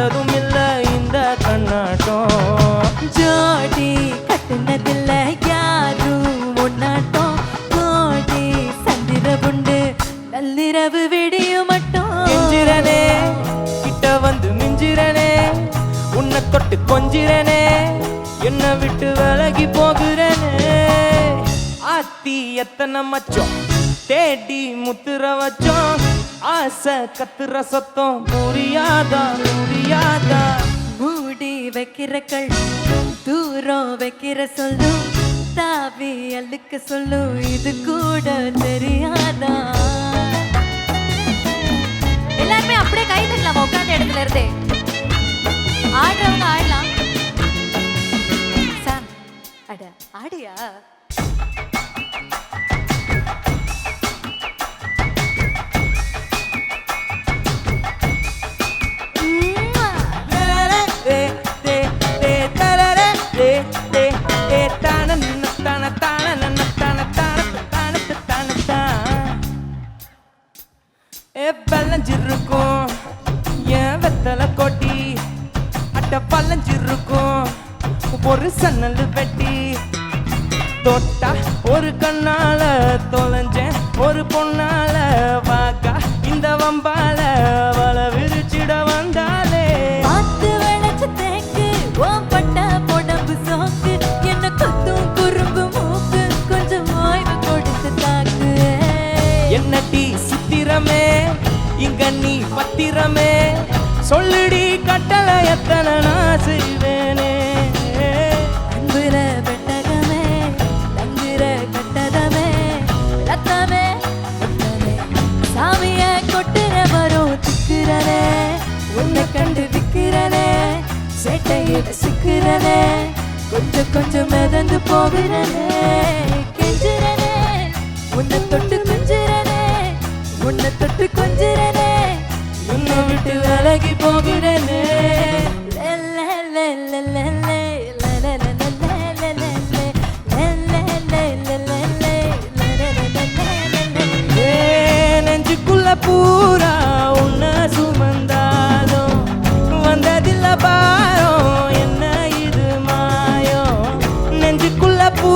தந்ததும் இல்ல இந்த கண்ணாட்டம். ஜோடி கட்டுனதில்ல யாரும் ஒன்னாட்டம் கோடி சந்திர உண்டு நள்ளிரவு விடியும் மட்டும். கெஞ்சிரனே கிட்ட வந்து மிஞ்சிரனே உன்னை தொட்டு கொஞ்சிரனே என்ன விட்டு விலகி போகிறனே. ஆத்தி எத்தனை மச்சம் தேடி முத்துற வச்சோம். ஆசை கத்துற சத்தம் புரியாதா புரியாதா? மூடி வைக்கிற கல் தூரம் வைக்கிற சொல்லும் தாவி அழுக்க சொல்லும் இது கூட தெரியாதா? எல்லாருமே அப்படியே கை தட்டலாம் உட்கார்ந்த இடத்துல இருந்தே? ஆடுறவங்க ஆடலாம். சாம் அட ஆடியா? பழஞ்சிருக்கும் என் வெத்தலை கொட்டி அட்ட பழஞ்சிருக்கும். ஒரு சன்னல் வெட்டி தொட்டா ஒரு கண்ணால தொலைஞ்சேன். ஒரு பொண்ணால வாக்கா இந்த வம்பால நீ பத்திரமே. சொல்லுடி கட்டளை எத்தனை நான் செய்வேனே. அன்புல பெட்டகமே தங்குற கட்டதமே ரத்தமே சாமிய கொட்டுற வரும் திக்குறனே உன்னை கண்டு விக்கிறனே சேட்டையில சிக்கிறனே கொஞ்சம் கொஞ்சம் மிதந்து போகிறனே விலகி போகிறேனே. நெஞ்சுக்குள்ள பூரா உன்ன சுமந்தாலும் வந்ததில்ல பாரம் என்ன இது மாயம் நெஞ்சுக்குள்ள பூ